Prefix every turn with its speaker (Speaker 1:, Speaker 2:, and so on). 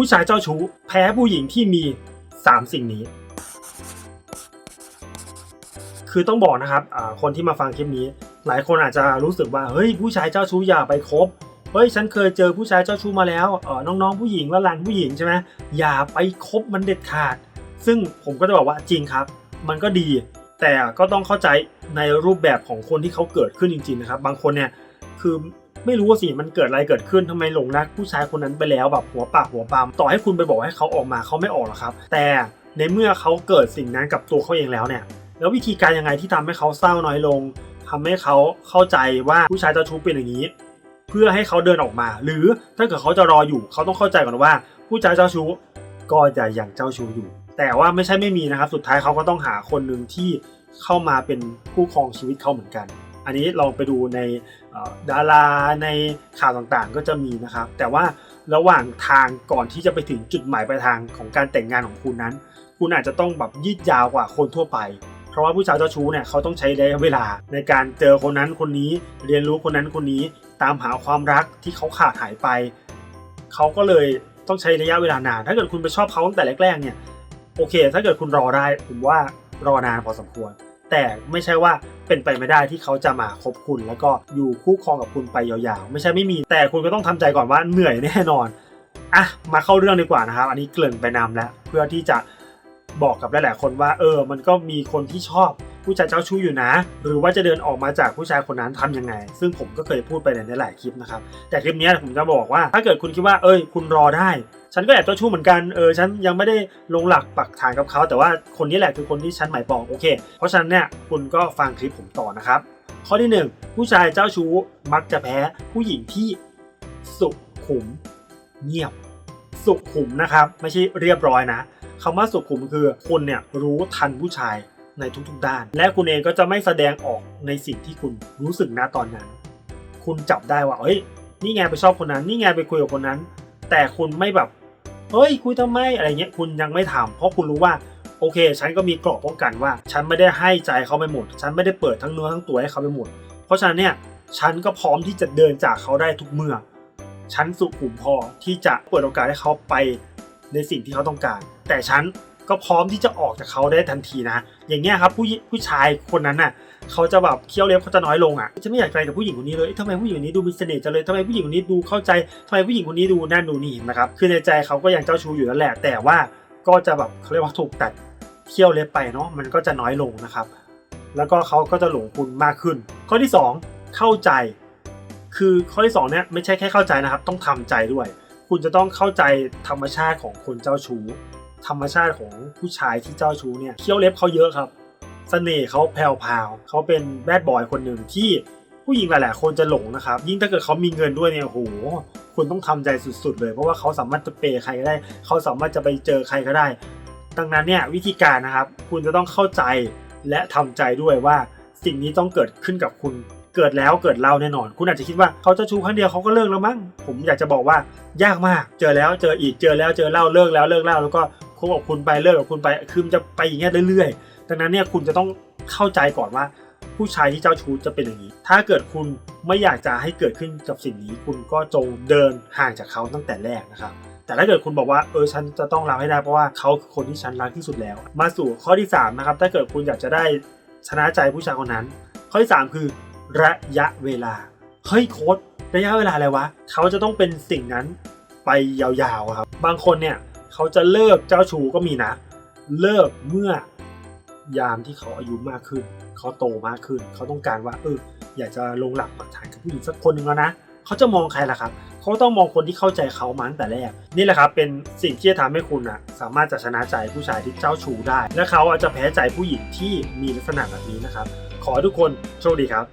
Speaker 1: ผู้ชายเจ้าชู้แพ้ผู้หญิงที่มีสามสิ่งนี้ คือต้องบอกนะครับคนที่มาฟังคลิปนี้ หลายคนอาจจะรู้สึกว่าเฮ้ยผู้ชายเจ้าชู้อย่าไปคบเฮ้ยฉันเคยเจอผู้ชายเจ้าชู้มาแล้วเออน้องๆผู้หญิงและหลานผู้หญิงใช่ไหมอย่าไปคบมันเด็ดขาด ซึ่งผมก็จะบอกว่าจริงครับ มันก็ดี แต่ก็ต้องเข้าใจในรูปแบบของคนที่เขาเกิดขึ้นจริง ๆ นะครับ บางคนเนี่ยคือ ไม่รู้ว่าสิมันเกิดอะไรเกิดขึ้นทำไมหลงรักผู้ชายคนนั้นไปแล้วแบบหัวปากหัวปามต่อให้คุณไปบอกให้เขาออกมาเขาไม่ออกหรอกครับ แต่ในเมื่อเขาเกิดสิ่งนั้นกับตัวเขาเองแล้วเนี่ย แล้ววิธีการยังไงที่ทำให้เขาเศร้าน้อยลงทำให้เขาเข้าใจว่าผู้ชายเจ้าชู้เป็นอย่างนี้ เพื่อให้เขาเดินออกมา หรือถ้าเกิดเขาจะรออยู่เขาต้องเข้าใจก่อนว่า ผู้ชายเจ้าชู้ก็จะยังเจ้าชู้อยู่ แต่ว่าไม่ใช่ไม่มีนะครับ สุดท้ายเขาก็ต้องหาคนหนึ่งที่เข้ามาเป็นผู้ครองชีวิตเขาเหมือนกัน อันนี้ลองไปดูในดาราในข่าวต่างๆ ก็จะมีนะครับ แต่ว่าระหว่างทางก่อนที่จะไปถึงจุดหมายปลายทางของการแต่งงานของคุณนั้น คุณอาจจะต้องแบบยืดยาวกว่าคนทั่วไป เพราะว่าผู้ชายเจ้าชู้เนี่ยเขาต้องใช้ระยะเวลาในการเจอคนนั้นคนนี้เรียนรู้คนนั้นคนนี้ตามหาความรักที่เขาขาดหายไป เขาก็เลยต้องใช้ระยะเวลานาน ถ้าเกิดคุณไปชอบเขาตั้งแต่แรกๆเนี่ย โอเค ถ้าเกิดคุณรอได้ ผมว่ารอนานพอสมควร แต่ไม่ใช่ว่าเป็นไปไม่ได้ที่เขาจะมาคบคุณ แล้วก็อยู่คู่ครองกับคุณไปยาวๆ ไม่ใช่ไม่มี แต่คุณก็ต้องทำใจก่อนว่าเหนื่อยแน่นอนอะมาเข้าเรื่องดีกว่านะครับ อันนี้เกริ่นไปนำแล้วเพื่อที่จะบอกกับหลายๆคนว่า เออ มันก็มีคนที่ชอบผู้ชายเจ้าชู้อยู่นะ หรือว่าจะเดินออกมาจากผู้ชายคนนั้นทำยังไง ซึ่งผมก็เคยพูดไปในหลายคลิปนะครับ แต่คลิปนี้ผมจะบอกว่าถ้าเกิดคุณคิดว่า เอ้ย คุณรอได้ ฉันก็แอบเจ้าชู้เหมือนกันเออฉันยังไม่ได้ลงหลักปักฐานกับเขาแต่ว่าคนนี้แหละคือคนที่ฉันหมายปองโอเค เพราะฉะนั้นเนี่ยคุณก็ฟังคลิปผมต่อนะครับ ข้อที่หนึ่งผู้ชายเจ้าชู้มักจะแพ้ผู้หญิงที่สุขุมเงียบ สุขุมนะครับ ไม่ใช่เรียบร้อยนะคำว่าสุขุมคือคุณเนี่ยรู้ทันผู้ชายในทุกๆด้าน และคุณเองก็จะไม่แสดงออกในสิ่งที่คุณรู้สึกณตอนนั้น คุณจับได้ว่าเฮ้ยนี่ไงไปชอบคนนั้น นี่ไงไปคุยกับคนนั้น แต่คุณไม่แบบ เฮ้ยคุยทำไมอะไรเงี้ยคุณยังไม่ทำเพราะคุณรู้ว่าโอเค ฉันก็มีกรอบป้องกันว่า ฉันไม่ได้ให้ใจเขาไปหมด ฉันไม่ได้เปิดทั้งเนื้อทั้งตัวให้เขาไปหมด เพราะฉะนั้นเนี่ยฉันก็พร้อมที่จะเดินจากเขาได้ทุกเมื่อ ฉันสุขุมพอที่จะเปิดโอกาสให้เขาไปในสิ่งที่เขาต้องการ แต่ฉัน ก็พร้อมที่จะออกจากเขาได้ทันทีนะ อย่างเงี้ยครับผู้ผู้ชายคนนั้นน่ะเขาจะแบบเคี้ยวเล็บเขาจะน้อยลงอะจะไม่อยากไปกับผู้หญิงคนนี้เลยทำไมผู้หญิงคนนี้ดูมีเสน่ห์จังเลยทำไมผู้หญิงคนนี้ดูเข้าใจทำไมผู้หญิงคนนี้ดูนั่นดูนี่นะครับคือในใจเขาก็ยังเจ้าชู้อยู่นั่นแหละ แต่ว่าก็จะแบบเขาเรียกว่าถูกตัดเคี้ยวเล็บไปเนาะมันก็จะน้อยลงนะครับ แล้วก็เขาก็จะหลงคุณมากขึ้น ข้อที่สองเข้าใจ คือข้อที่สองเนี่ยไม่ใช่แค่เข้าใจนะครับ ต้องทำใจด้วย คุณจะต้องเข้าใจธรรมชาติของคนเจ้าชู้ ธรรมชาติของผู้ชายที่เจ้าชู้เนี่ยเคี้ยวเล็บเขาเยอะครับเสน่ห์เขาแผ่วพาวเขาเป็นแบดบอยคนหนึ่งที่ผู้หญิงหลายๆคนจะหลงนะครับ ยิ่งถ้าเกิดเขามีเงินด้วยเนี่ยโหคุณต้องทำใจสุดๆ เลย เพราะว่าเขาสามารถจะเปย์ใครก็ได้ เขาสามารถจะไปเจอใครก็ได้ ดังนั้นเนี่ยวิธีการนะครับ คุณจะต้องเข้าใจและทำใจด้วยว่าสิ่งนี้ต้องเกิดขึ้นกับคุณเกิดแล้วเกิดเล่าแน่นอน คุณอาจจะคิดว่าเขาจะชูครั้งเดียวเขาก็เลิกแล้วมั้งผมอยากจะบอกว่ายากมาก เจอแล้วเจออีกเจอแล้วเจอเล่าเลิกแล้วเลิกเล่าแล้วก็ คบกับคุณไปเลิกกับคุณไปคือมันจะไปอย่างเงี้ยเรื่อยๆดังนั้นเนี่ยคุณจะต้องเข้าใจก่อนว่า ผู้ชายที่เจ้าชู้จะเป็นอย่างนี้ ถ้าเกิดคุณไม่อยากจะให้เกิดขึ้นกับสิ่งนี้ คุณก็จงเดินห่างจากเขาตั้งแต่แรกนะครับแต่ถ้าเกิดคุณบอกว่าเออฉันจะต้องรับให้ได้เพราะว่าเขาคือคนที่ฉันรักที่สุดแล้ว มาสู่ข้อที่3นะครับถ้าเกิดคุณอยากจะได้ชนะใจผู้ชายคนนั้น ข้อที่ 3 คือ ระยะเวลาเฮ้ยโค้ดระยะเวลาอะไรวะเขาจะต้องเป็นสิ่งนั้นไปยาวๆครับบางคนเนี่ย เขาจะเลิกเจ้าชู้ก็มีนะ เลิกเมื่อยามที่เขาอายุมากขึ้น เขาโตมากขึ้น เขาต้องการว่าเอออยากจะลงหลักปักฐานกับผู้หญิงสักคนหนึ่งแล้วนะเขาจะมองใครล่ะครับ เขาต้องมองคนที่เข้าใจเขามาตั้งแต่แรก นี่แหละครับเป็นสิ่งที่จะทำให้คุณนะสามารถจะชนะใจผู้ชายที่เจ้าชู้ได้ และเขาอาจจะแพ้ใจผู้หญิงที่มีลักษณะแบบนี้นะครับ ขอทุกคนโชคดีครับ